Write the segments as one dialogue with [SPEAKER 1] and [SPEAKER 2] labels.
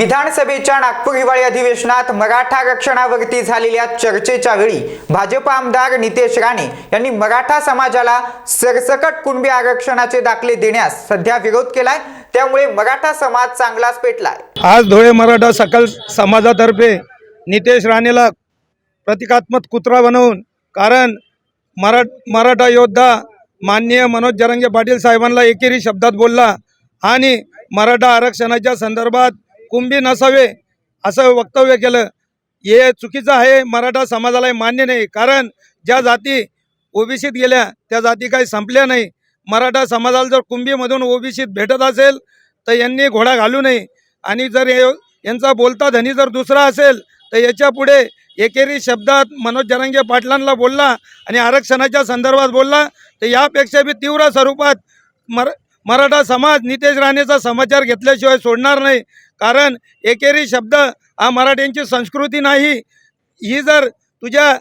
[SPEAKER 1] विधानसभेच्या नागपूर हिवाळी अधिवेशनात मराठा आरक्षणावरती झालेल्या चर्चेच्या वेळी भाजप आमदार नितेश राणे यांनी मराठा समाजाला सरसकट कुणबी आरक्षणाचे दाखले देण्यास सध्या विरोध केलाय. त्यामुळे मराठा समाज चांगलाच पेटलाय.
[SPEAKER 2] आज धुळे मराठा सकल समाजातर्फे नितेश राणेला प्रतिकात्मक कुत्रा बनवून कारण मरा मराठा योद्धा माननीय मनोज जरंगे पाटील साहेबांना एकेरी शब्दात बोलला आणि मराठा आरक्षणाच्या संदर्भात कुंभी नसावे असं वक्तव्य केलं. हे चुकीचं आहे मराठा समाजाला मान्य नाही. कारण ज्या जाती ओबीसीत गेल्या त्या जाती काही संपल्या नाही. मराठा समाजाला जर कुंभीमधून ओबीसीत भेटत असेल तर यांनी घोडा घालू नये. आणि जर यांचा बोलता धनी जर दुसरा असेल तर याच्यापुढे एकेरी शब्दात मनोज जरांगे पाटलांना बोलला आणि आरक्षणाच्या संदर्भात बोलला. तर यापेक्षा बी तीव्र स्वरूपात मर मराठा समाज नितेश राणेचा समाचार घेतल्याशिवाय सोडणार नाही. कारण एकेरी शब्द हा मराठ्यांची संस्कृती नाही. ही जर तुझ्या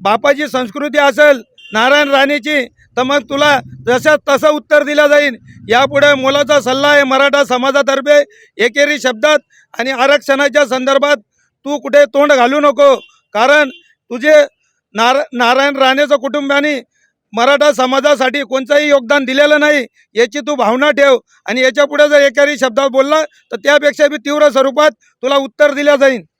[SPEAKER 2] बापाची संस्कृती असेल नारायण राणेची तर मग तुला जशा तसं उत्तर दिलं जाईल. यापुढे मोलाचा सल्ला आहे मराठा समाजातर्फे एकेरी शब्दात आणि आरक्षणाच्या संदर्भात तू कुठे तोंड घालू नको. कारण तुझे नार नारायण राणेचं कुटुंबाने मराठा समाजासाठी कोणतंही योगदान दिलेलं नाही याची तू भावना ठेव. आणि याच्यापुढे जर एखादी शब्दात बोलला तर त्यापेक्षा बी तीव्र स्वरूपात तुला उत्तर दिलं जाईल